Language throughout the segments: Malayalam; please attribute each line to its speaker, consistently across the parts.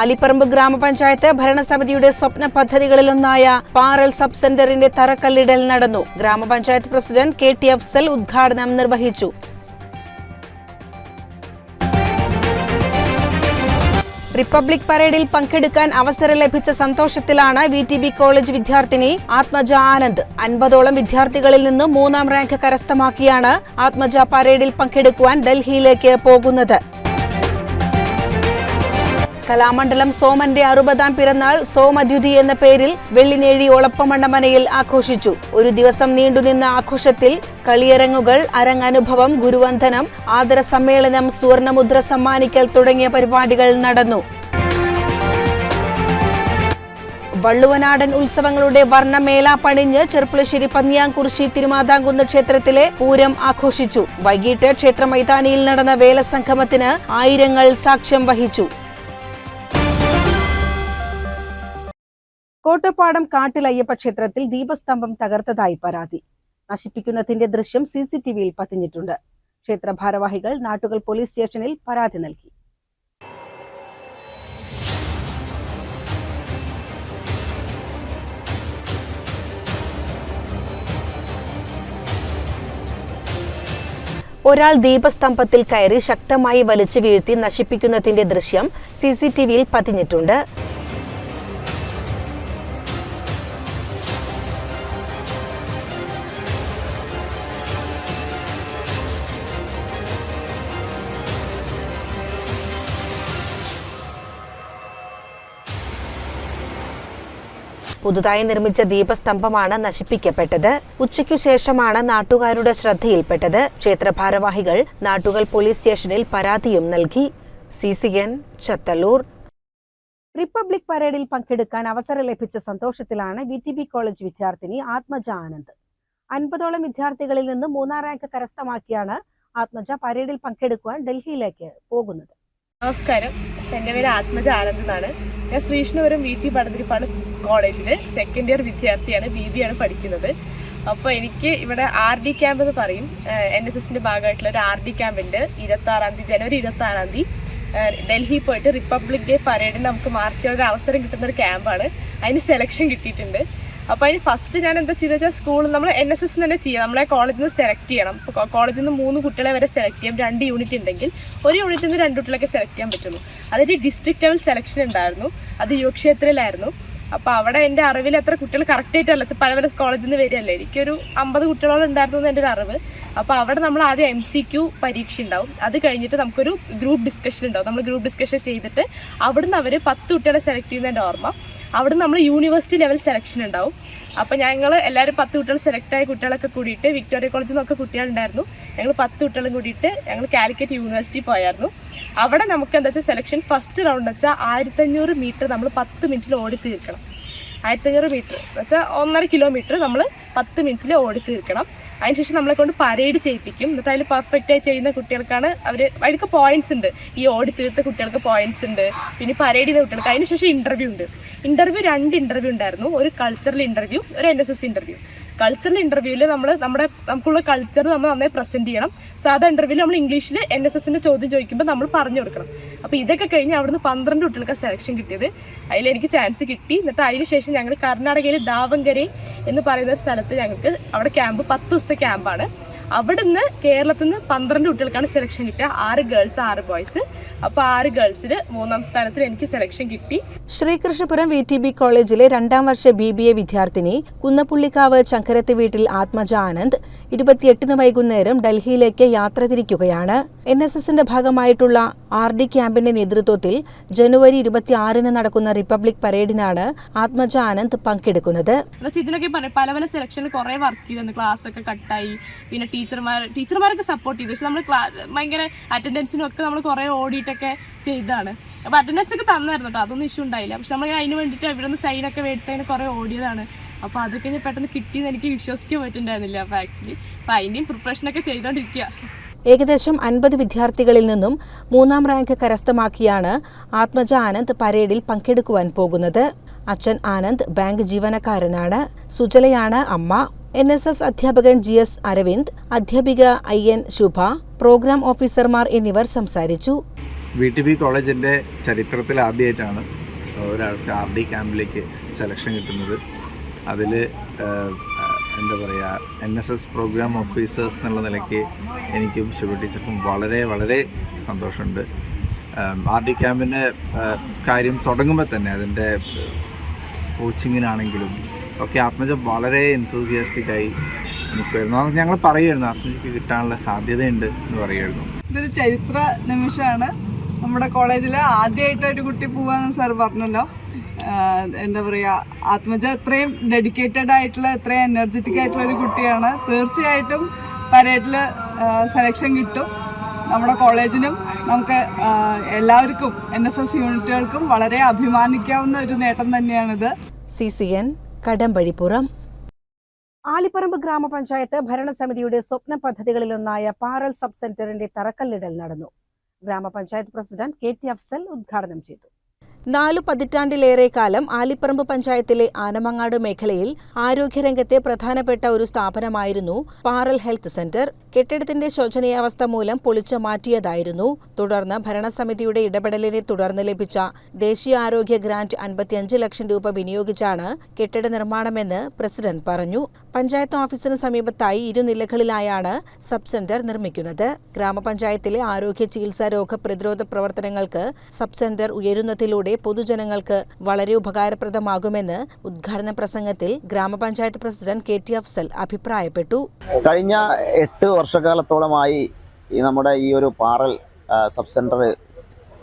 Speaker 1: ആലിപ്പറമ്പ് ഗ്രാമപഞ്ചായത്ത് ഭരണസമിതിയുടെ സ്വപ്ന പദ്ധതികളിലൊന്നായ പാറൽ സബ് സെന്ററിന്റെ തറക്കല്ലിടൽ നടന്നു. ഗ്രാമപഞ്ചായത്ത് പ്രസിഡന്റ് കെ ടി അഫ്സൽ ഉദ്ഘാടനം നിർവഹിച്ചു. റിപ്പബ്ലിക് പരേഡിൽ പങ്കെടുക്കാൻ അവസരം ലഭിച്ച സന്തോഷത്തിലാണ് വി ടി ബി കോളേജ് വിദ്യാർത്ഥിനി ആത്മജ ആനന്ദ്. അൻപതോളം വിദ്യാർത്ഥികളിൽ നിന്ന് മൂന്നാം റാങ്ക് കരസ്ഥമാക്കിയാണ് ആത്മജ പരേഡിൽ പങ്കെടുക്കുവാൻ ഡൽഹിയിലേക്ക് പോകുന്നത്. കലാമണ്ഡലം സോമന്റെ അറുപതാം പിറന്നാൾ സോമദ്യുതി എന്ന പേരിൽ വെള്ളിനേഴി ഒളപ്പമണ്ണമനയിൽ ആഘോഷിച്ചു. ഒരു ദിവസം നീണ്ടുനിന്ന ആഘോഷത്തിൽ കളിയരങ്ങുകൾ അരങ്ങനുഭവം ഗുരുവന്ദനം ആദര സമ്മേളനം സുവർണമുദ്ര സമ്മാനിക്കൽ തുടങ്ങിയ പരിപാടികൾ നടന്നു. വള്ളുവനാടൻ ഉത്സവങ്ങളുടെ വർണമേള പണിഞ്ഞ് ചെർപ്പുളശ്ശേരി പന്നിയാംകുറിശി തിരുമാതാംകുന്ന് ക്ഷേത്രത്തിലെ പൂരം ആഘോഷിച്ചു. വൈകിട്ട് ക്ഷേത്ര മൈതാനിയിൽ നടന്ന വേലസംഗമത്തിന് ആയിരങ്ങൾ സാക്ഷ്യം വഹിച്ചു. കോട്ടപ്പാടം കാട്ടിൽ അയ്യപ്പ ക്ഷേത്രത്തിൽ ദീപസ്തംഭം തകർത്തതായി പരാതി. നശിപ്പിക്കുന്നതിന്റെ ദൃശ്യം സി സി ടി വിയിൽ പതിഞ്ഞിട്ടുണ്ട്. ക്ഷേത്ര ഭാരവാഹികൾ നാട്ടുകൾ പോലീസ് സ്റ്റേഷനിൽ പരാതി നൽകി. ഒരാൾ ദീപസ്തംഭത്തിൽ കയറി ശക്തമായി വലിച്ചു വീഴ്ത്തി നശിപ്പിക്കുന്നതിന്റെ ദൃശ്യം സി സി ടി വിയിൽ പതിഞ്ഞിട്ടുണ്ട്. പുതുതായി നിർമ്മിച്ച ദീപസ്തംഭമാണ് നശിപ്പിക്കപ്പെട്ടത്. ഉച്ചയ്ക്കു ശേഷമാണ് നാട്ടുകാരുടെ ശ്രദ്ധയിൽപ്പെട്ടത്. ക്ഷേത്രഭാരവാഹികൾ നാട്ടുകൾ പോലീസ് സ്റ്റേഷനിൽ പരാതിയും നൽകി. C C N Chathallur. Republic പരേഡിൽ പങ്കെടുക്കാൻ അവസരം ലഭിച്ച സന്തോഷത്തിലാണ് വി ടി ബി കോളേജ് വിദ്യാർത്ഥിനി ആത്മജ ആനന്ദ്. അൻപതോളം വിദ്യാർത്ഥികളിൽ നിന്ന് മൂന്നാം റാങ്ക് കരസ്ഥമാക്കിയാണ് ആത്മജ പരേഡിൽ പങ്കെടുക്കുവാൻ ഡൽഹിയിലേക്ക് പോകുന്നത്.
Speaker 2: നമസ്കാരം. എന്റെ പേര് ആത്മജ ആനന്ദ് എന്നാണ്. ഞാൻ ശ്രീകൃഷ്ണപുരം വി ടി പടതിരിപ്പാട് കോളേജിൽ സെക്കൻഡ് ഇയർ വിദ്യാർത്ഥിയാണ് ബി ബി ആണ് പഠിക്കുന്നത്. അപ്പോൾ എനിക്ക് ഇവിടെ ആർ ഡി ക്യാമ്പ് എന്ന് പറയും. എൻ എസ് എസിന്റെ ഭാഗമായിട്ടുള്ള ഒരു ആർ ഡി ക്യാമ്പ് ഉണ്ട്. ഇരുപത്തി ആറാം തീയതി ജനുവരി ഇരുപത്തി ആറാം തീയതി ഡൽഹി പോയിട്ട് റിപ്പബ്ലിക് ഡേ പരേഡിന് നമുക്ക് മാർച്ച് ചെയ്യാൻ ഒരു അവസരം കിട്ടുന്ന ഒരു ക്യാമ്പാണ് അതിന് സെലക്ഷൻ കിട്ടിയിട്ടുണ്ട്. അപ്പോൾ അതിന് ഫസ്റ്റ് ഞാൻ എന്താ ചെയ്തെന്ന് വെച്ചാൽ സ്കൂളിൽ നമ്മൾ എൻ എസ് എസ് തന്നെ ചെയ്യാം. നമ്മളെ കോളേജിൽ നിന്ന് സെലക്ട് ചെയ്യണം. കോളേജിൽ നിന്ന് മൂന്ന് കുട്ടികളെ വരെ സെലക്ട് ചെയ്യാം. രണ്ട് യൂണിറ്റ് ഉണ്ടെങ്കിൽ ഒരു യൂണിറ്റിൽ നിന്ന് രണ്ട് കുട്ടികളൊക്കെ സെലക്ട് ചെയ്യാൻ പറ്റുള്ളൂ. അതൊരു ഡിസ്ട്രിക്ട് ലെവൽ സെലക്ഷൻ ഉണ്ടായിരുന്നു അത് യുവക്ഷേത്രയിലായിരുന്നു അപ്പോൾ അവിടെ എന്റെ അറിവിൽ എത്ര കുട്ടികൾ കറക്റ്റ് ആയിട്ടല്ല. പല പല കോളേജിൽ നിന്ന് വരികയല്ലേ. എനിക്കൊരു അമ്പത് കുട്ടികളോളം ഉണ്ടായിരുന്നു എന്ന് എന്റെ ഒരു അറിവ്. അപ്പോൾ അവിടെ നമ്മൾ ആദ്യം എം സി ക്യു പരീക്ഷ ഉണ്ടാവും അത് കഴിഞ്ഞിട്ട് നമുക്കൊരു ഗ്രൂപ്പ് ഡിസ്കഷൻ ഉണ്ടാവും നമ്മൾ ഗ്രൂപ്പ് ഡിസ്കഷൻ ചെയ്തിട്ട് അവിടുന്ന് അവർ പത്ത് കുട്ടികളെ സെലക്ട് ചെയ്യുന്നതിന്റെ ഓർമ്മ. അവിടെ നമ്മൾ യൂണിവേഴ്സിറ്റി ലെവൽ സെലക്ഷൻ ഉണ്ടാവും. അപ്പോൾ ഞങ്ങൾ എല്ലാവരും പത്ത് കുട്ടികൾ സെലക്ട് ആയ കുട്ടികളൊക്കെ കൂടിയിട്ട് വിക്ടോറിയ കോളേജിൽ നിന്നൊക്കെ കുട്ടികളുണ്ടായിരുന്നു. ഞങ്ങൾ പത്ത് കുട്ടികളും കൂടിയിട്ട് ഞങ്ങൾ കാലിക്കറ്റ് യൂണിവേഴ്സിറ്റി പോയായിരുന്നു. അവിടെ നമുക്ക് എന്താ വെച്ചാൽ സെലക്ഷൻ ഫസ്റ്റ് റൗണ്ട് വെച്ചാൽ ആയിരത്തഞ്ഞൂറ് മീറ്റർ നമ്മൾ പത്ത് മിനിറ്റിൽ ഓടി തീർക്കണം. ആയിരത്തഞ്ഞൂറ് മീറ്റർ വെച്ചാൽ ഒന്നര കിലോമീറ്റർ നമ്മൾ പത്ത് മിനിറ്റിൽ ഓടി തീർക്കണം. അതിനുശേഷം നമ്മളെ കൊണ്ട് പരേഡ് ചെയ്യിപ്പിക്കും. എന്നിട്ട് അതിൽ പെർഫെക്റ്റ് ആയി ചെയ്യുന്ന കുട്ടികൾക്കാണ് അവർ അതിനൊക്കെ പോയിന്റ്സ് ഉണ്ട്. ഈ ഓടി തീർത്ത കുട്ടികൾക്ക് പോയിന്റ്സ് ഉണ്ട്. പിന്നെ പരേഡ് ചെയ്ത കുട്ടികൾക്ക്. അതിനുശേഷം ഇന്റർവ്യൂ ഉണ്ട്. ഇന്റർവ്യൂ രണ്ട് ഇന്റർവ്യൂ ഉണ്ടായിരുന്നു. ഒരു കൾച്ചറൽ ഇന്റർവ്യൂ ഒരു എൻ എസ് എസ് ഇന്റർവ്യൂ കൾച്ചറൽ ഇന്റർവ്യൂവിൽ നമ്മൾ നമ്മുടെ നമുക്കുള്ള കൾച്ചർ നമ്മൾ നന്നായി പ്രസന്റ് ചെയ്യണം. സാധാ ഇന്റർവ്യൂവിൽ നമ്മൾ ഇംഗ്ലീഷിൽ എൻ എസ് എസിന്റെ ചോദ്യം ചോദിക്കുമ്പോൾ നമ്മൾ പറഞ്ഞു കൊടുക്കണം. അപ്പോൾ ഇതൊക്കെ കഴിഞ്ഞ് അവിടുന്ന് പന്ത്രണ്ട് കുട്ടികൾക്ക് സെലക്ഷൻ കിട്ടിയത്. അതിലെനിക്ക് ചാൻസ് കിട്ടി. എന്നിട്ട് അതിന് ശേഷം ഞങ്ങൾ കർണാടകയിലെ ദാവങ്കരെ എന്ന് പറയുന്ന ഒരു സ്ഥലത്ത് ഞങ്ങൾക്ക് അവിടെ ക്യാമ്പ് പത്ത് ദിവസത്തെ ക്യാമ്പാണ് അവിടുന്ന് കേരളത്തിൽ നിന്ന് പന്ത്രണ്ട് കുട്ടികൾക്കാണ് സെലക്ഷൻ കിട്ടുക. ആറ് ഗേൾസ് ആറ് ബോയ്സ് അപ്പോൾ ആറ് ഗേൾസിൽ മൂന്നാം സ്ഥാനത്തിൽ എനിക്ക് സെലക്ഷൻ കിട്ടി.
Speaker 1: ശ്രീകൃഷ്ണപുരം വി ടി ബി കോളേജിലെ രണ്ടാം വർഷ ബി ബി എ വിദ്യാർത്ഥിനി കുന്നപ്പുള്ളിക്കാവ് ചങ്കരത്ത് വീട്ടിൽ ആത്മജ ആനന്ദ് ഇരുപത്തിയെട്ടിന് വൈകുന്നേരം ഡൽഹിയിലേക്ക് യാത്ര തിരിക്കുകയാണ്. എൻ എസ് എസിന്റെ ഭാഗമായിട്ടുള്ള ആർ ഡി ക്യാമ്പിന്റെ നേതൃത്വത്തിൽ ജനുവരി ഇരുപത്തിയാറിന് നടക്കുന്ന റിപ്പബ്ലിക് പരേഡിനാണ് ആത്മജ ആനന്ദ് പങ്കെടുക്കുന്നത്.
Speaker 2: ഇതിനൊക്കെ പല പല സെലക്ഷനിൽ കുറേ വർക്ക് ചെയ്തിരുന്നു. ക്ലാസ് ഒക്കെ കട്ടായി. പിന്നെ ടീച്ചർമാർ ടീച്ചർമാരൊക്കെ സപ്പോർട്ട് ചെയ്തു. പക്ഷെ നമ്മൾ ഭയങ്കര അറ്റൻഡൻസിനും ഒക്കെ നമ്മൾ കുറേ ഓടിയിട്ടൊക്കെ ചെയ്തതാണ്. അപ്പോൾ അറ്റൻഡൻസ് ഒക്കെ തന്നായിരുന്നു കേട്ടോ അതൊന്നും ഇഷ്യൂ ഉണ്ടായില്ല. പക്ഷെ നമ്മൾ അതിന് വേണ്ടിട്ട് ഇവിടെ നിന്ന് ഒക്കെ മേടിച്ച് അതിന് കുറേ ഓടിയതാണ്. അപ്പോൾ അതൊക്കെ പെട്ടെന്ന് കിട്ടിയെന്ന് എനിക്ക് വിശ്വസിക്കാൻ പറ്റുന്നുണ്ടായിരുന്നില്ല അപ്പോൾ ആക്ച്വലി അപ്പോൾ അതിന്റെയും പ്രിപ്പറേഷനൊക്കെ ചെയ്തുകൊണ്ടിരിക്കുക
Speaker 1: ഏകദേശം അൻപത് വിദ്യാർത്ഥികളിൽ നിന്നും മൂന്നാം റാങ്ക് കരസ്ഥമാക്കിയാണ് ആത്മജ ആനന്ദ് പരേഡിൽ പങ്കെടുക്കുവാൻ പോകുന്നത്. അച്ഛൻ ആനന്ദ് ബാങ്ക് ജീവനക്കാരനാണ്. സുജലയാണ് അമ്മ. എൻ എസ് എസ് അധ്യാപകൻ ജി എസ് അരവിന്ദ് അധ്യാപിക ഐ എൻ ശുഭ പ്രോഗ്രാം ഓഫീസർമാർ എന്നിവർ സംസാരിച്ചു.
Speaker 3: വി ടി ബി കോളേജിന്റെ ചരിത്രത്തിൽ ആദ്യമായിട്ടാണ് ഒരാൾക്ക് ആർ ഡി ക്യാമ്പിലേക്ക് സെലക്ഷൻ കിട്ടുന്നത്. അതിൽ എന്താ പറയുക N S S programme officers എന്നുള്ള നിലയ്ക്ക് എനിക്കും ശിവ ടീച്ചർക്കും വളരെ വളരെ സന്തോഷമുണ്ട്. ആർ ഡി ക്യാമ്പിന്റെ കാര്യം തുടങ്ങുമ്പോൾ തന്നെ അതിന്റെ കോച്ചിങ്ങിനാണെങ്കിലും ഒക്കെ ആത്മജ വളരെ എൻതൂസിയാസ്റ്റിക്കായി നിൽക്കുമായിരുന്നു ഞങ്ങൾ പറയുമായിരുന്നു ആത്മജയ്ക്ക് കിട്ടാനുള്ള സാധ്യതയുണ്ട് എന്ന് പറയുമായിരുന്നു.
Speaker 4: ഇതൊരു ചരിത്ര നിമിഷമാണ്. നമ്മുടെ കോളേജിൽ ആദ്യമായിട്ട് ഒരു കുട്ടി പോവാന്ന് സാർ പറഞ്ഞല്ലോ. എന്താ പറയുക ആത്മജ അത്രയും ഡെഡിക്കേറ്റഡ് ആയിട്ടുള്ള അത്രയും എനർജറ്റിക് ആയിട്ടുള്ള ഒരു കുട്ടിയാണ്. തീർച്ചയായിട്ടും പരേഡിൽ സെലക്ഷൻ കിട്ടും. നമ്മുടെ കോളേജിനും നമുക്ക് എല്ലാവർക്കും എൻ എസ് എസ് യൂണിറ്റുകൾക്കും വളരെ അഭിമാനിക്കാവുന്ന ഒരു നേട്ടം തന്നെയാണിത്.
Speaker 1: C C N Kadambazhipuram. Alipparamba ഗ്രാമപഞ്ചായത്ത് ഭരണസമിതിയുടെ സ്വപ്ന പദ്ധതികളിലൊന്നായ പാറൽ സബ് സെന്ററിന്റെ തറക്കല്ലിടൽ നടന്നു. ഗ്രാമപഞ്ചായത്ത് പ്രസിഡന്റ് കെ ടി അഫ്സൽ ഉദ്ഘാടനം ചെയ്തു നാലു പതിറ്റാണ്ടിലേറെ കാലം ആലിപ്പറമ്പ് പഞ്ചായത്തിലെ ആനമങ്ങാട് മേഖലയിൽ ആരോഗ്യരംഗത്തെ പ്രധാനപ്പെട്ട ഒരു സ്ഥാപനമായിരുന്നു പാറൽ ഹെൽത്ത് സെന്റർ. കെട്ടിടത്തിന്റെ ശോചനീയാവസ്ഥ മൂലം പൊളിച്ചു മാറ്റിയതായിരുന്നു. തുടർന്ന് ഭരണസമിതിയുടെ ഇടപെടലിനെ തുടർന്ന് ലഭിച്ച ദേശീയ ആരോഗ്യ ഗ്രാന്റ് അൻപത്തിയഞ്ച് ലക്ഷം രൂപ വിനിയോഗിച്ചാണ് കെട്ടിട നിർമ്മാണമെന്ന് പ്രസിഡന്റ് പറഞ്ഞു. പഞ്ചായത്ത് ഓഫീസിന് സമീപത്തായി ഇരുനിലകളിലായാണ് സബ് സെന്റർ നിർമ്മിക്കുന്നത്. ഗ്രാമപഞ്ചായത്തിലെ ആരോഗ്യ ചികിത്സാ രോഗ പ്രതിരോധ പ്രവർത്തനങ്ങൾക്ക് സബ് സെന്റർ ഉയരുന്നതിലൂടെ പൊതുജനങ്ങൾക്ക് വളരെ ഉപകാരപ്രദമാകുമെന്ന് ഉദ്ഘാടന പ്രസംഗത്തിൽ ഗ്രാമപഞ്ചായത്ത് പ്രസിഡന്റ് കെ ടി അഫ്സൽ അഭിപ്രായപ്പെട്ടു.
Speaker 5: കഴിഞ്ഞ എട്ട് വർഷക്കാലത്തോളമായി നമ്മുടെ ഈ ഒരു പാറൽ സബ് സെന്റർ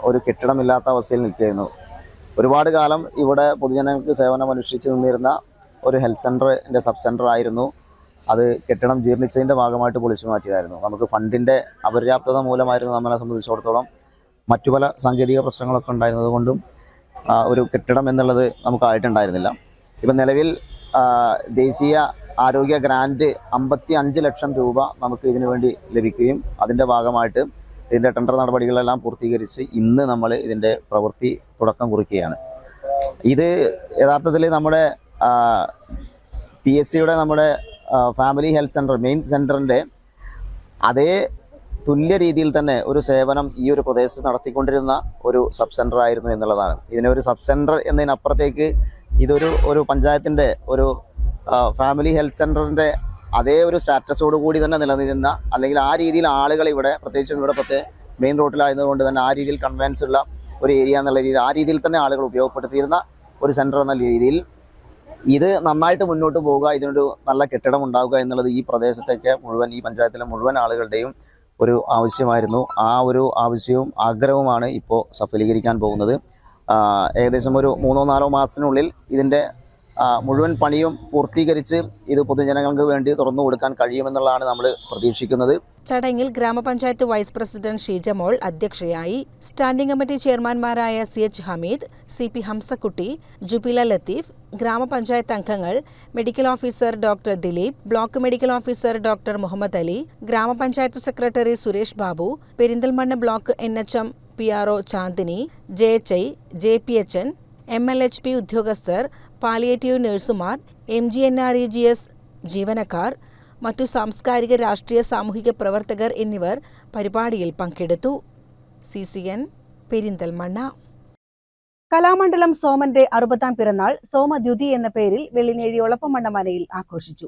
Speaker 5: ഒരു കെട്ടിടമില്ലാത്ത അവസ്ഥയിൽ നിൽക്കുകയായിരുന്നു. ഒരുപാട് കാലം ഇവിടെ പൊതുജനങ്ങൾക്ക് സേവനം അനുഷ്ഠിച്ച് നിന്നിരുന്ന ഒരു ഹെൽത്ത് സെന്ററിന്റെ സബ് സെന്റർ ആയിരുന്നു. അത് കെട്ടിടം ജീർണിച്ചതിന്റെ ഭാഗമായിട്ട് പൊളിച്ചു മാറ്റിയതായിരുന്നു. നമുക്ക് ഫണ്ടിന്റെ അപര്യാപ്തത മൂലമായിരുന്നു നമ്മളെ സംബന്ധിച്ചിടത്തോളം മറ്റു പല സാങ്കേതിക പ്രശ്നങ്ങളൊക്കെ ഉണ്ടായിരുന്നത് കൊണ്ടും ആ, ഒരു കെട്ടിടം എന്നുള്ളത് നമുക്കായിട്ടുണ്ടായിരുന്നില്ല ഇപ്പം നിലവിൽ ദേശീയ ആരോഗ്യ ഗ്രാന്റ് അമ്പത്തി അഞ്ച് ലക്ഷം രൂപ നമുക്ക് ഇതിനു വേണ്ടി ലഭിക്കുകയും അതിന്റെ ഭാഗമായിട്ട് ഇതിന്റെ ടെൻഡർ നടപടികളെല്ലാം പൂർത്തീകരിച്ച് ഇന്ന് നമ്മൾ ഇതിന്റെ പ്രവൃത്തി തുടക്കം കുറിക്കുകയാണ്. ഇത് യഥാർത്ഥത്തിൽ നമ്മുടെ പി എസ് സിയുടെ നമ്മുടെ ഫാമിലി ഹെൽത്ത് സെന്റർ മെയിൻ സെന്ററിന്റെ അതേ തുല്യ രീതിയിൽ തന്നെ ഒരു സേവനം ഈ ഒരു പ്രദേശത്ത് നടത്തിക്കൊണ്ടിരുന്ന ഒരു സബ് സെന്റർ ആയിരുന്നു എന്നുള്ളതാണ്. ഇതിനെ ഒരു സബ് സെന്റർ എന്നതിനപ്പുറത്തേക്ക് ഇതൊരു ഒരു പഞ്ചായത്തിന്റെ ഒരു ഫാമിലി ഹെൽത്ത് സെന്ററിന്റെ അതേ ഒരു സ്റ്റാറ്റസോട് കൂടി തന്നെ നിലനിന്നിരുന്ന അല്ലെങ്കിൽ ആ രീതിയിൽ ആളുകൾ ഇവിടെ പ്രത്യേകിച്ചും ഇവിടെ പ്രത്യേക മെയിൻ റോഡിലായതുകൊണ്ട് തന്നെ ആ രീതിയിൽ കൺവെൻസ് ഉള്ള ഒരു ഏരിയ എന്നുള്ള രീതിയിൽ ആ രീതിയിൽ തന്നെ ആളുകൾ ഉപയോഗപ്പെടുത്തിയിരുന്ന ഒരു സെന്റർ എന്ന രീതിയിൽ ഇത് നന്നായിട്ട് മുന്നോട്ട് പോവുക ഇതിനൊരു നല്ല കെട്ടിടം ഉണ്ടാവുക എന്നുള്ളത് ഈ പ്രദേശത്തേക്ക് മുഴുവൻ ഈ പഞ്ചായത്തിലെ മുഴുവൻ ആളുകളുടെയും ഒരു ആവശ്യമായിരുന്നു. ആ ഒരു ആവശ്യവും ആഗ്രഹവുമാണ് ഇപ്പോൾ സഫലീകരിക്കാൻ പോകുന്നത്. ഏകദേശം ഒരു മൂന്നോ നാലോ മാസത്തിനുള്ളിൽ ഇതിന്റെ മുഴുവൻ പണിയും പൂർത്തീകരിച്ച് ഇത് പൊതുജനങ്ങൾക്ക് വേണ്ടി തുറന്നു കൊടുക്കാൻ കഴിയുമെന്നുള്ളതാണ് നമ്മൾ പ്രതീക്ഷിക്കുന്നത്.
Speaker 1: ചടങ്ങിൽ ഗ്രാമപഞ്ചായത്ത് വൈസ് പ്രസിഡന്റ് ഷീജമോൾ അധ്യക്ഷയായി standing committee ചെയർമാൻമാരായ C H Hameed C P Hamsakutty Jubila Latheef ഗ്രാമപഞ്ചായത്ത് അംഗങ്ങൾ medical officer doctor Dileep block medical officer doctor Muhammad Ali ഗ്രാമപഞ്ചായത്ത് secretary Suresh Babu Perinthalmanna block N H M P R O Chandini J H I J P H N M L H P ഉദ്യോഗസ്ഥർ പാലിയേറ്റീവ് നഴ്സുമാർ M G N R E G S ജീവനക്കാർ മറ്റു സാംസ്കാരിക രാഷ്ട്രീയ സാമൂഹിക പ്രവർത്തകർ എന്നിവർ പരിപാടിയിൽ പങ്കെടുത്തു. C C N Perinthalmanna. Kalamandalam സോമന്റെ അറുപതാം പിറന്നാൾ സോമദ്യുതി എന്ന പേരിൽ വെള്ളിനേഴി ഒളപ്പമണ്ണമനയിൽ ആഘോഷിച്ചു.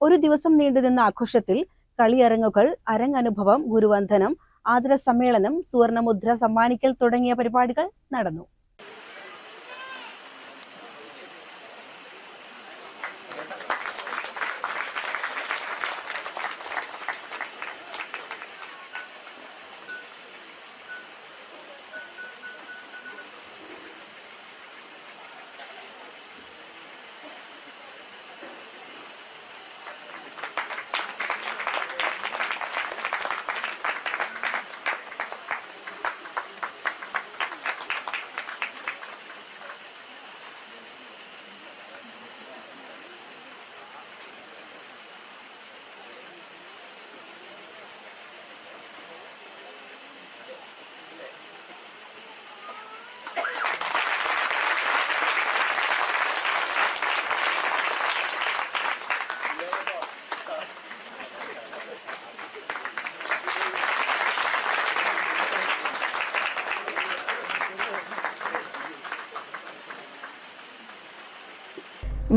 Speaker 1: ഒരു ദിവസം നീണ്ടുനിന്ന ആഘോഷത്തിൽ കളിയരങ്ങുകൾ അരങ്ങനുഭവം ഗുരുവന്ദനം ആദര സമ്മേളനം സുവർണമുദ്ര സമ്മാനിക്കൽ തുടങ്ങിയ പരിപാടികൾ നടന്നു.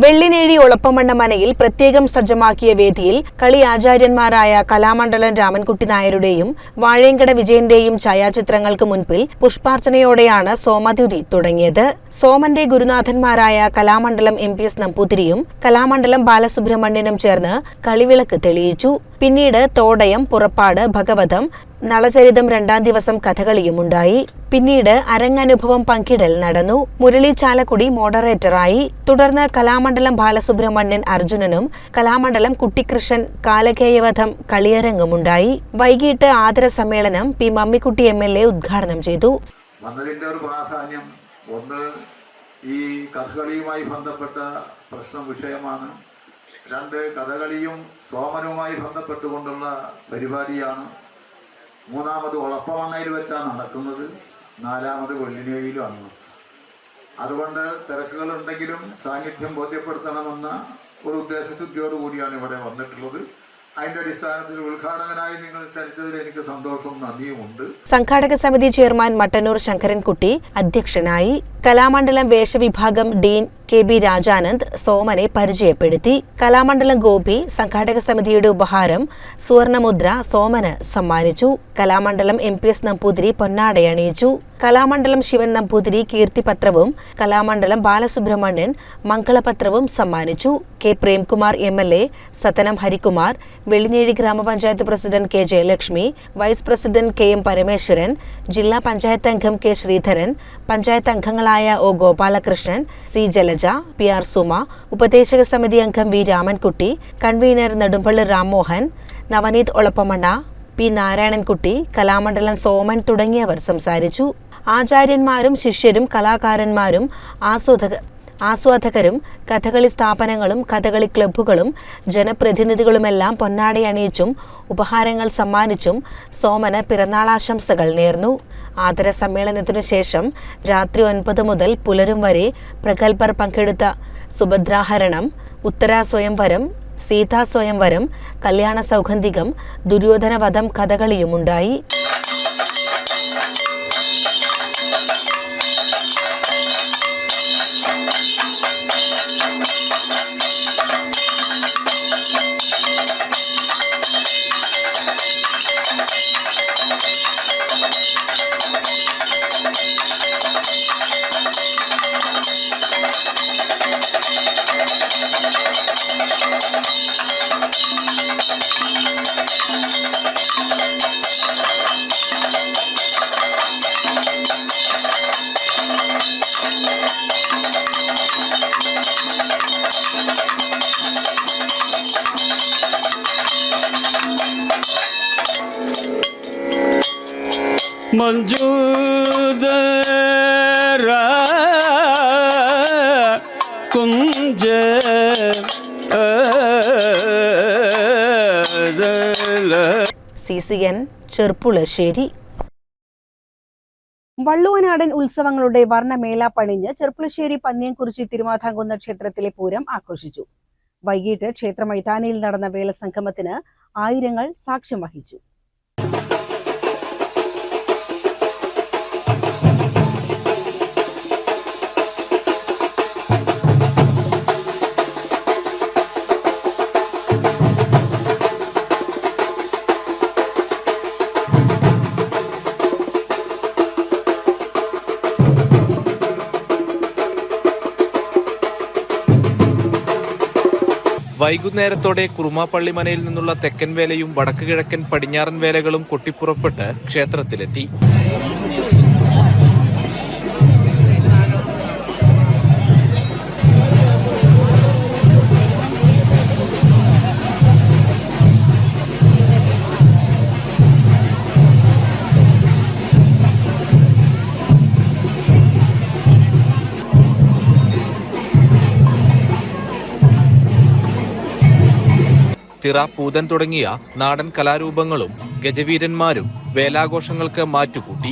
Speaker 1: വെള്ളിനേഴി ഒളപ്പമണ്ണ മനയിൽ പ്രത്യേകം സജ്ജമാക്കിയ വേദിയിൽ കളി ആചാര്യന്മാരായ കലാമണ്ഡലം രാമൻകുട്ടി നായരുടെയും വാഴയങ്കട വിജയന്റെയും ഛായാചിത്രങ്ങൾക്ക് മുൻപിൽ പുഷ്പാർച്ചനയോടെയാണ് സോമദ്യുതി തുടങ്ങിയത്. സോമന്റെ ഗുരുനാഥന്മാരായ കലാമണ്ഡലം എം പി എസ് നമ്പൂതിരിയും കലാമണ്ഡലം ബാലസുബ്രഹ്മണ്യനും ചേർന്ന് കളിവിളക്ക് തെളിയിച്ചു. പിന്നീട് തോടയം പുറപ്പാട് ഭഗവതം നളചരിതം രണ്ടാം ദിവസം കഥകളിയുമുണ്ടായി. പിന്നീട് അരങ്ങനുഭവം പങ്കിടൽ നടന്നു. മുരളി ചാലക്കുടി മോഡറേറ്ററായി. തുടർന്ന് കലാമണ്ഡലം ബാലസുബ്രഹ്മണ്യൻ അർജുനനും കലാമണ്ഡലം കുട്ടിക്കൃഷ്ണൻ കാലകേയവധം കളിയരങ്ങുമുണ്ടായി. വൈകിട്ട് ആദര സമ്മേളനം P Mammikutty M L A ഉദ്ഘാടനം ചെയ്തു.
Speaker 6: ഒന്ന് ഈ കഥകളിയുമായി ബന്ധപ്പെട്ട പ്രശ്നം വിഷയമാണ്. രണ്ട് കഥകളിയും സോമനുമായി ബന്ധപ്പെട്ടുകൊണ്ടുള്ള പരിപാടിയാണ്. മൂന്നാമത് ഒളപ്പമണ്ണയിൽ വെച്ചാണ് നടക്കുന്നത്. നാലാമത് വെള്ളിനേഴിയിലുമാണ് അതുകൊണ്ട് തിരക്കുകളുണ്ടെങ്കിലും സാന്നിധ്യം ബോധ്യപ്പെടുത്തണമെന്ന ഒരു ഉദ്ദേശശുദ്ധിയോടുകൂടിയാണ് ഇവിടെ വന്നിട്ടുള്ളത്. അതിന്റെ അടിസ്ഥാനത്തിൽ ഉദ്ഘാടകനായി നിങ്ങൾ ക്ഷണിച്ചതിൽ എനിക്ക് സന്തോഷവും നന്ദിയുമുണ്ട്
Speaker 1: സംഘാടക സമിതി ചെയർമാൻ മട്ടന്നൂർ ശങ്കരൻകുട്ടി അധ്യക്ഷനായി കലാമണ്ഡലം വേഷവിഭാഗം ഡീൻ കെ ബി രാജാനന്ദ് സോമനെ പരിചയപ്പെടുത്തി. കലാമണ്ഡലം ഗോപി സംഘാടക സമിതിയുടെ ഉപഹാരം സുവർണമുദ്ര സോമന് സമ്മാനിച്ചു. Kalamandalam M P S Namboothiri പൊന്നാടയണിയിച്ചു Kalamandalam Shivan Namboothiri കീർത്തിപത്രവും കലാമണ്ഡലം ബാലസുബ്രഹ്മണ്യൻ മംഗളപത്രവും സമ്മാനിച്ചു. K Premkumar M L A സത്തനം Harikumar Vellinezhi ഗ്രാമപഞ്ചായത്ത് president K Jayalakshmi vice president K M Parameswaran ജില്ലാ പഞ്ചായത്ത് അംഗം കെ ശ്രീധരൻ പഞ്ചായത്ത് അംഗങ്ങളായ O Gopalakrishnan C Jalaja P R Suma ഉപദേശക സമിതി അംഗം V Ramankutty convener Nedumpally Rammohan Navaneeth Olappamanna P Narayanankutty Kalamandalam Soman തുടങ്ങിയവർ സംസാരിച്ചു. ആചാര്യന്മാരും ശിഷ്യരും കലാകാരന്മാരും ആസ്വാദക ആസ്വാദകരും കഥകളി സ്ഥാപനങ്ങളും കഥകളി ക്ലബ്ബുകളും ജനപ്രതിനിധികളുമെല്ലാം പൊന്നാടയണിയിച്ചും ഉപഹാരങ്ങൾ സമ്മാനിച്ചും സോമന് പിറന്നാളാശംസകൾ നേർന്നു. ആദര സമ്മേളനത്തിനു ശേഷം രാത്രി ഒൻപത് മുതൽ പുലരും വരെ പ്രഗത്ഭർ പങ്കെടുത്ത സുഭദ്രാഹരണം ഉത്തരാ സ്വയംവരം സീതാ സ്വയംവരം കല്യാണ സൗഗന്ധികം ദുര്യോധനവധം കഥകളിയുമുണ്ടായി.
Speaker 7: മഞ്ജൂതര കുഞ്ച
Speaker 1: സി എൻ ചെറുപ്പുളശ്ശേരി വള്ളുവനാടൻ ഉത്സവങ്ങളുടെ വർണമേള പണിഞ്ഞ് ചെറുപ്പുളശ്ശേരി പന്നിയൻകുറിശി തിരുമാതാംകുന്ന് ക്ഷേത്രത്തിലെ പൂരം ആഘോഷിച്ചു. വൈകിട്ട് ക്ഷേത്ര മൈതാനിയിൽ നടന്ന വേല സംഗമത്തിന് ആയിരങ്ങൾ സാക്ഷ്യം വഹിച്ചു.
Speaker 8: വൈകുന്നേരത്തോടെ കുറുമാപ്പള്ളിമനയിൽ നിന്നുള്ള തെക്കൻ വേലയും വടക്ക് കിഴക്കൻ പടിഞ്ഞാറൻ വേലകളും കൊട്ടിപ്പുറപ്പെട്ട് ക്ഷേത്രത്തിലെത്തി. തിറ പൂതൻ തുടങ്ങിയ നാടൻ കലാരൂപങ്ങളും ഗജവീരന്മാരും വേലാഘോഷങ്ങൾക്ക് മാറ്റുകൂട്ടി.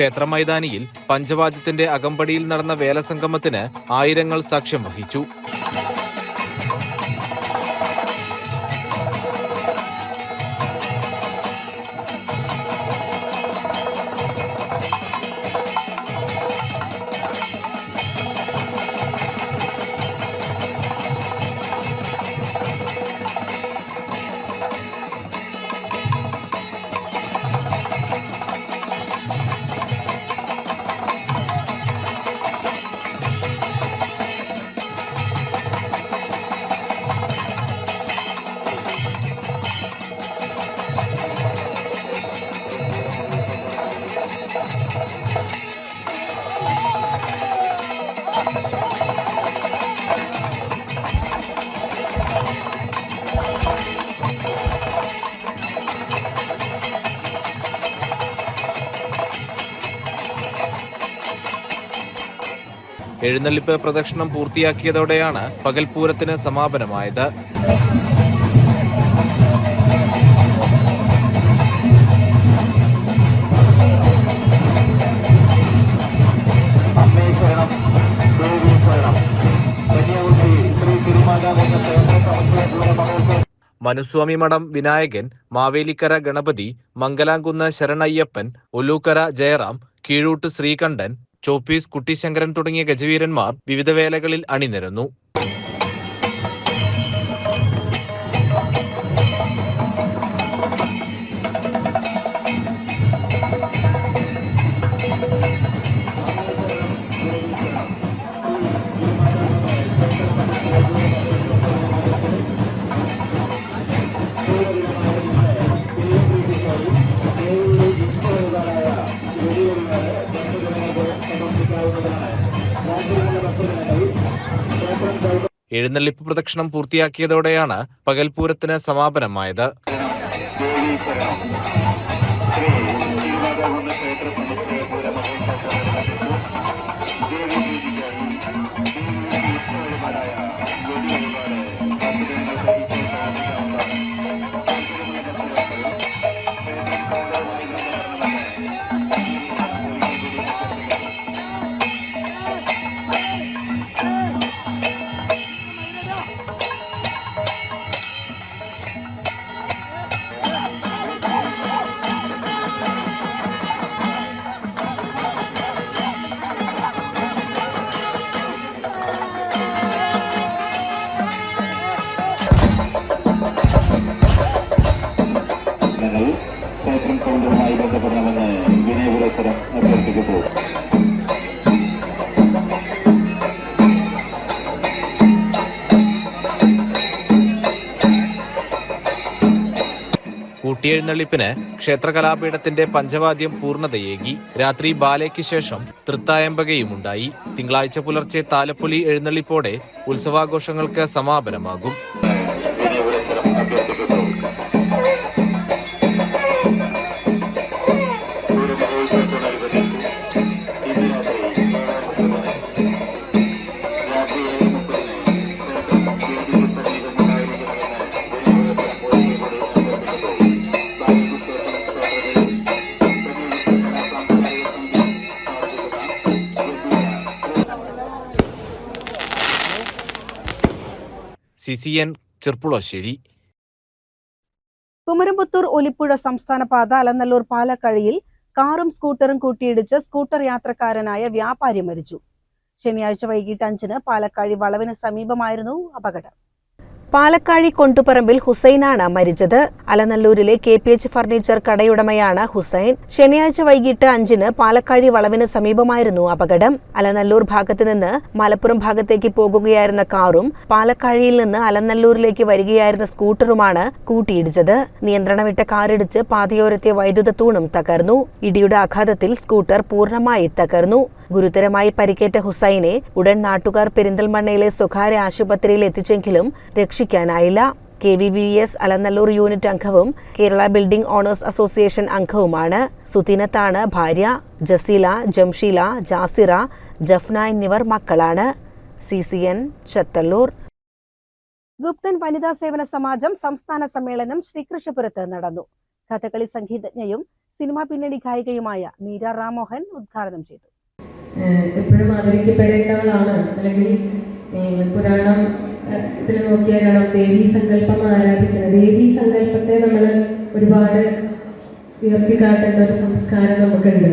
Speaker 8: ക്ഷേത്ര മൈതാനിയിൽ പഞ്ചവാദ്യത്തിന്റെ അകമ്പടിയിൽ നടന്ന വേലസംഗമത്തിന് ആയിരങ്ങൾ സാക്ഷ്യം വഹിച്ചു എഴുന്നള്ളിപ്പ് പ്രദക്ഷിണം പൂർത്തിയാക്കിയതോടെയാണ് പകൽപൂരത്തിന് സമാപനമായത്. മനുസ്വാമി മഠം വിനായകൻ മാവേലിക്കര ഗണപതി മംഗലാംകുന്ന് ശരണയ്യപ്പൻ ഒല്ലൂക്കര ജയറാം കീഴൂട്ട് ശ്രീകണ്ഠൻ ചോപ്പീസ് കുട്ടിശങ്കരൻ തുടങ്ങിയ ഗജവീരന്മാർ വിവിധ വേലകളിൽ അണിനിരന്നു എഴുന്നള്ളിപ്പ് പ്രദക്ഷിണം പൂർത്തിയാക്കിയതോടെയാണ് പകൽപൂരത്തിന് സമാപനമായത്. കൂട്ടിയെഴുന്നള്ളിപ്പിന് ക്ഷേത്രകലാപീഠത്തിന്റെ പഞ്ചവാദ്യം പൂർണതയേകി. രാത്രി ബാലയ്ക്ക് ശേഷം തൃത്തായമ്പകയുമുണ്ടായി തിങ്കളാഴ്ച പുലർച്ചെ താലപ്പൊലി എഴുന്നള്ളിപ്പോടെ ഉത്സവാഘോഷങ്ങൾക്ക് സമാപനമാകും. സി എൻ ചെർപ്പുളശ്ശേരി
Speaker 1: കുമരംപുത്തൂർ ഒലിപ്പുഴ സംസ്ഥാന പാത അലനല്ലൂർ പാലക്കഴിയിൽ കാറും സ്കൂട്ടറും കൂട്ടിയിടിച്ച് സ്കൂട്ടർ യാത്രക്കാരനായ വ്യാപാരി മരിച്ചു. ശനിയാഴ്ച വൈകിട്ട് അഞ്ചിന് പാലക്കാഴി വളവിന് സമീപമായിരുന്നു അപകടം. പാലക്കാഴി കൊണ്ടുപറമ്പിൽ ഹുസൈനാണ് മരിച്ചത്. അലനല്ലൂരിലെ കെ പി എച്ച് ഫർണിച്ചർ കടയുടമയാണ് ഹുസൈൻ. ശനിയാഴ്ച വൈകിട്ട് അഞ്ചിന് പാലക്കാഴി വളവിന് സമീപമായിരുന്നു അപകടം. അലനല്ലൂർ ഭാഗത്ത് നിന്ന് മലപ്പുറം ഭാഗത്തേക്ക് പോകുകയായിരുന്ന കാറും പാലക്കാഴിയിൽ നിന്ന് അലനല്ലൂരിലേക്ക് വരികയായിരുന്ന സ്കൂട്ടറുമാണ് കൂട്ടിയിടിച്ചത്. നിയന്ത്രണം വിട്ട കാറിടിച്ച് പാതയോരത്തെ വൈദ്യുത തൂണും തകർന്നു. ഇടിയുടെ ആഘാതത്തിൽ സ്കൂട്ടർ പൂർണമായി തകർന്നു. ഗുരുതരമായി പരിക്കേറ്റ ഹുസൈനെ ഉടൻ നാട്ടുകാർ പെരിന്തൽമണ്ണയിലെ സ്വകാര്യ ആശുപത്രിയിൽ എത്തിച്ചെങ്കിലും രക്ഷിക്കാനായില്ല. K V V S Alanallur unit അംഗവും കേരള ബിൽഡിംഗ് ഓണേഴ്സ് അസോസിയേഷൻ അംഗവുമാണ്. സുതിനത്താണ് ഭാര്യ ജസീല ജംഷീല ജാസിറ ജഫ്ന എന്നിവർ മക്കളാണ്. C C N Chathallur. Gupthan വനിതാ സേവന സമാജം സംസ്ഥാന സമ്മേളനം ശ്രീകൃഷ്ണപുരത്ത് നടന്നു. കഥകളി സംഗീതജ്ഞയും സിനിമാ പിന്നണി ഗായികയുമായ മീര റാമോഹൻ ഉദ്ഘാടനം ചെയ്തു.
Speaker 9: എപ്പോഴും ആദരിക്കപ്പെടേണ്ടവളാണ്. അല്ലെങ്കിൽ പുരാണം ഇതിൽ നോക്കിയാൽ ദേവീ സങ്കല്പം ആരാധിക്കുന്നത്. ദേവീ സങ്കല്പത്തെ നമ്മൾ ഒരുപാട് ഉയർത്തിക്കാട്ടേണ്ട ഒരു സംസ്കാരം നമുക്കുണ്ട്.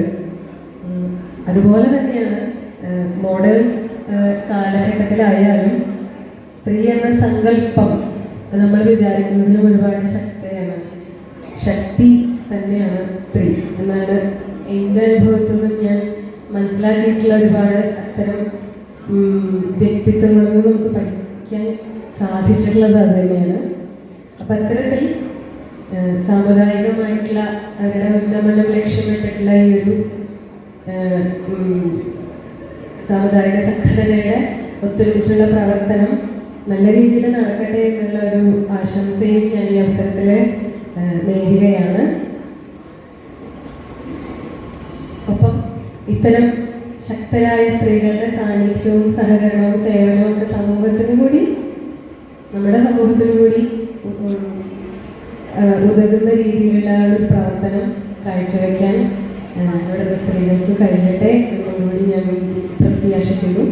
Speaker 9: അതുപോലെ തന്നെയാണ് മോഡേൺ കാലഘട്ടത്തിലായാലും സ്ത്രീ എന്ന സങ്കല്പം നമ്മൾ വിചാരിക്കുന്നതിലും ഒരുപാട് ശക്തിയാണ്. ശക്തി തന്നെയാണ് സ്ത്രീ. എന്നാണ് എന്റെ അനുഭവത്തിൽ നിന്ന് ഞാൻ മനസ്സിലാക്കിയിട്ടുള്ള ഒരുപാട് അത്തരം വ്യക്തിത്വങ്ങളിൽ നിന്ന് നമുക്ക് പഠിക്കാൻ സാധിച്ചിട്ടുള്ളത് അത് തന്നെയാണ്. അപ്പം അത്തരത്തിൽ സാമുദായികമായിട്ടുള്ള അവരുടെ ഉന്നമനം ലക്ഷ്യമിട്ടിട്ടുള്ള ഈ ഒരു സാമുദായിക സംഘടനയുടെ ഒത്തൊരുമിച്ചുള്ള പ്രവർത്തനം നല്ല രീതിയിൽ നടക്കട്ടെ എന്നുള്ള ഒരു ആശംസയും ഞാൻ ഈ അവസരത്തിൽ നേരുകയാണ്. ഒപ്പം ഇത്തരം ശക്തരായ സ്ത്രീകളുടെ സാന്നിധ്യവും സഹകരണവും സേവനവും ഒക്കെ സമൂഹത്തിന് കൂടി നമ്മുടെ സമൂഹത്തിന് കൂടി ഉതകുന്ന രീതിയിലുള്ള ഒരു പ്രവർത്തനം കാഴ്ചവെക്കാൻ ഇവിടുത്തെ സ്ത്രീകൾക്ക് കഴിയട്ടെ എന്നുകൂടി ഞാൻ പ്രത്യാശിക്കുന്നു.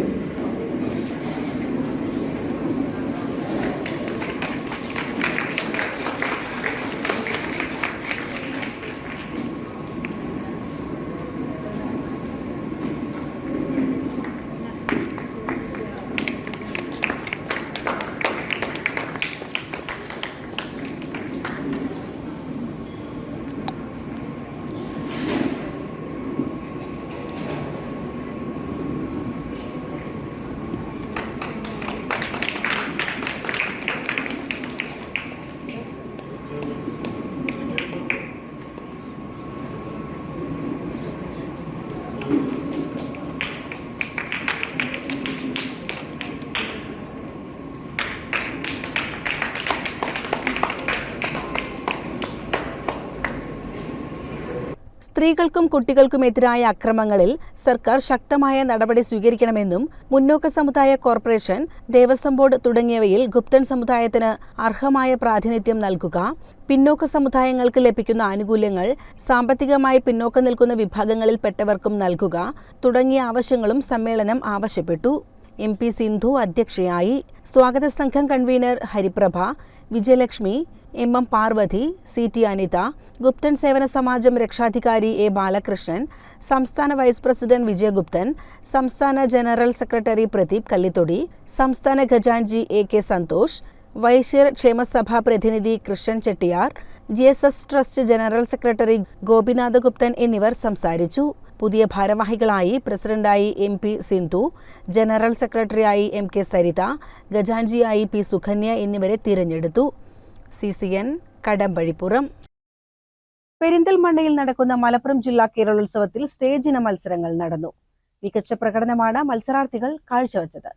Speaker 1: സ്ത്രീകൾക്കും കുട്ടികൾക്കുമെതിരായ അക്രമങ്ങളിൽ സർക്കാർ ശക്തമായ നടപടി സ്വീകരിക്കണമെന്നും മുന്നോക്ക സമുദായ കോർപ്പറേഷൻ ദേവസ്വം ബോർഡ് തുടങ്ങിയവയിൽ ഗുപ്തൻ സമുദായത്തിന് അർഹമായ പ്രാതിനിധ്യം നൽകുക പിന്നോക്ക സമുദായങ്ങൾക്ക് ലഭിക്കുന്ന ആനുകൂല്യങ്ങൾ സാമ്പത്തികമായി പിന്നോക്കം നിൽക്കുന്ന വിഭാഗങ്ങളിൽപ്പെട്ടവർക്കും നൽകുക തുടങ്ങിയ ആവശ്യങ്ങളും സമ്മേളനം ആവശ്യപ്പെട്ടു. എം പി സിന്ധു അധ്യക്ഷയായി. സ്വാഗത സംഘം convener Hariprabha Vijayalakshmi M M Parvathi C T Anitha Gupthan സേവന സമാജം രക്ഷാധികാരി എ ബാലകൃഷ്ണൻ സംസ്ഥാന വൈസ് പ്രസിഡന്റ് വിജയഗുപ്തൻ സംസ്ഥാന ജനറൽ സെക്രട്ടറി പ്രദീപ് കല്ലിത്തൊടി സംസ്ഥാന ഖജാൻജി എ കെ സന്തോഷ് വൈശ്യർ ക്ഷേമസഭാ പ്രതിനിധി Krishnan Chettiyar G S S trust general secretary Gopinatha Gupthan എന്നിവർ സംസാരിച്ചു. പുതിയ ഭാരവാഹികളായി പ്രസിഡന്റായി എം പി സിന്ധു ജനറൽ സെക്രട്ടറിയായി എം കെ സരിത ഖജാൻജിയായി പി സുഖന്യ എന്നിവരെ തിരഞ്ഞെടുത്തു. സി സി എൻ കടമ്പഴിപ്പുറം പെരിന്തൽമണ്ണയിൽ നടക്കുന്ന മലപ്പുറം ജില്ലാ കേരളോത്സവത്തിൽ സ്റ്റേജിന ഇന മത്സരങ്ങൾ നടന്നു. മികച്ച പ്രകടനമാണ് മത്സരാർത്ഥികൾ കാഴ്ചവെച്ചത്.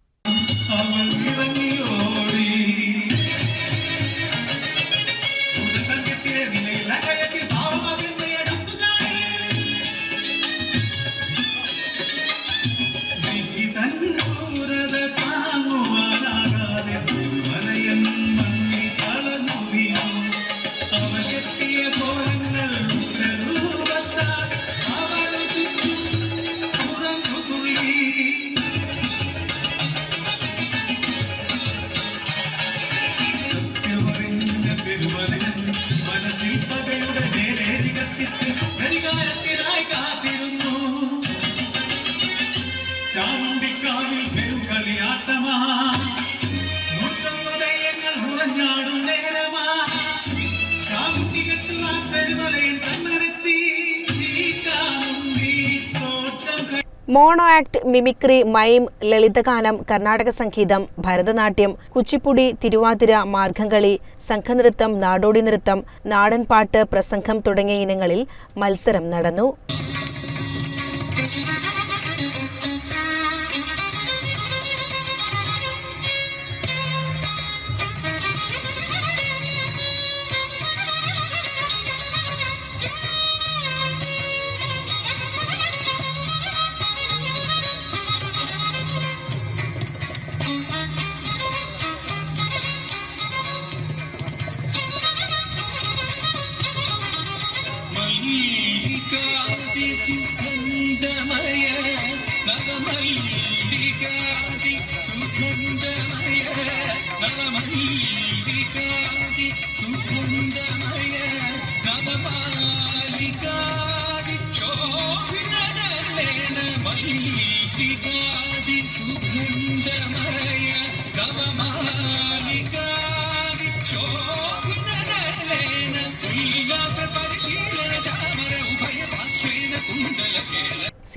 Speaker 1: മോണോ ആക്ട് മിമിക്രി മൈം ലളിതഗാനം കർണാടക സംഗീതം ഭരതനാട്യം കുച്ചിപ്പുടി തിരുവാതിര മാർഗംകളി സംഘനൃത്തം നാടോടി നൃത്തം നാടൻപാട്ട് പ്രസംഗം തുടങ്ങിയ ഇനങ്ങളിൽ മത്സരം നടന്നു.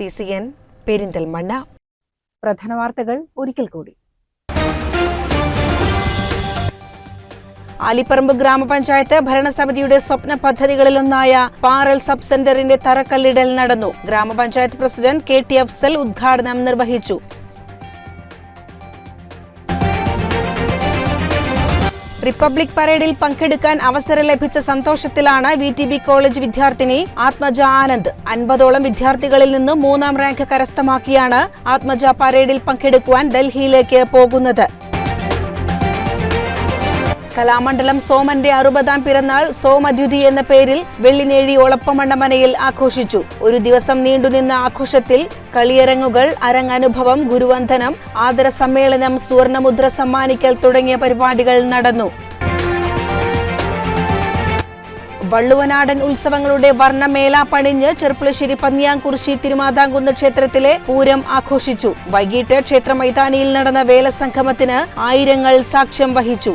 Speaker 1: സി സി എൻ പെരിന്തൽമണ്ണ പ്രധാന വാർത്തകൾ ഒരിക്കൽ കൂടി. അലിപ്പറമ്പ് ഗ്രാമപഞ്ചായത്ത് ഭരണസമിതിയുടെ സ്വപ്ന പദ്ധതികളിലൊന്നായ പാറൽ സബ് സെന്ററിന്റെ തറക്കല്ലിടൽ നടന്നു. ഗ്രാമപഞ്ചായത്ത് പ്രസിഡന്റ് കെ ടി അഫ്സൽ ഉദ്ഘാടനം നിർവഹിച്ചു. റിപ്പബ്ലിക് പരേഡിൽ പങ്കെടുക്കാൻ അവസരം ലഭിച്ച സന്തോഷത്തിലാണ് വി ടി ബി കോളേജ് വിദ്യാർത്ഥിനി ആത്മജ ആനന്ദ്. അൻപതോളം വിദ്യാർത്ഥികളിൽ നിന്ന് മൂന്നാം റാങ്ക് കരസ്ഥമാക്കിയാണ് ആത്മജ പരേഡിൽ പങ്കെടുക്കുവാൻ ഡൽഹിയിലേക്ക് പോകുന്നത്. കലാമണ്ഡലം സോമന്റെ അറുപതാം പിറന്നാൾ സോമദ്യുതി എന്ന പേരിൽ വെള്ളിനേഴി ഒളപ്പമണ്ണമനയിൽ ആഘോഷിച്ചു. ഒരു ദിവസം നീണ്ടുനിന്ന ആഘോഷത്തിൽ കളിയരങ്ങുകൾ അരങ്ങനുഭവം ഗുരുവന്ദനം ആദര സമ്മേളനം സുവർണമുദ്ര സമ്മാനിക്കൽ തുടങ്ങിയ പരിപാടികൾ നടന്നു. വള്ളുവനാടൻ ഉത്സവങ്ങളുടെ വർണമേള പണിഞ്ഞ് ചെർപ്പുളശ്ശേരി പന്നിയാംകുറിശി തിരുമാതാംകുന്ന് ക്ഷേത്രത്തിലെ പൂരം ആഘോഷിച്ചു. വൈകിട്ട് ക്ഷേത്ര മൈതാനിയിൽ നടന്ന വേലസംഗമത്തിന് ആയിരങ്ങൾ സാക്ഷ്യം വഹിച്ചു.